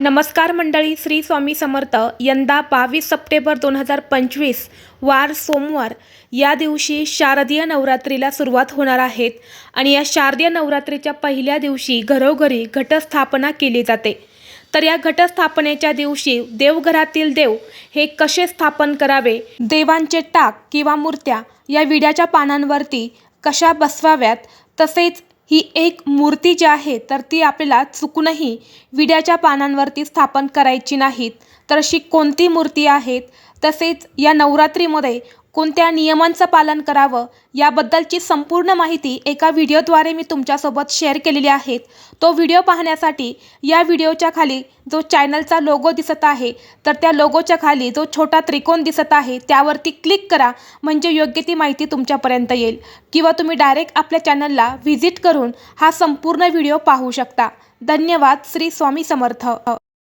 नमस्कार मंडळी श्री स्वामी समर्थ. यंदा बावीस सप्टेंबर दोन हजार पंचवीस वार सोमवार. या दिवशी शारदीय नवरात्रीला सुरुवात होणार आहेत आणि या शारदीय नवरात्रीच्या पहिल्या दिवशी घरोघरी घटस्थापना केली जाते. तर या घटस्थापनेच्या दिवशी देवघरातील देव हे कसे स्थापन करावे देवांचे टाक किंवा मूर्त्या या विड्याच्या पानांवरती कशा बसवाव्यात तसेच ही एक मूर्ती जी आहे तर ती आपल्याला चुकूनही विड्याच्या पानांवरती स्थापन करायची नाहीत. तर अशी कोणती मूर्ती आहेत? तसेच या नवरात्रीमध्ये कोणत्या नियमांचं पालन करावं याबद्दलची संपूर्ण माहिती एका व्हिडिओद्वारे मी तुमच्यासोबत शेअर केलेली आहे तो व्हिडिओ पाहण्यासाठी या व्हिडिओच्या खाली जो चॅनलचा लोगो दिसत आहे तर त्या लोगोच्या खाली जो छोटा त्रिकोण दिसत आहे त्यावरती क्लिक करा म्हणजे योग्य ती माहिती तुमच्यापर्यंत येईल. किंवा तुम्ही डायरेक्ट आपल्या चॅनलला व्हिजिट करून हा संपूर्ण व्हिडिओ पाहू शकता. धन्यवाद. श्री स्वामी समर्थ.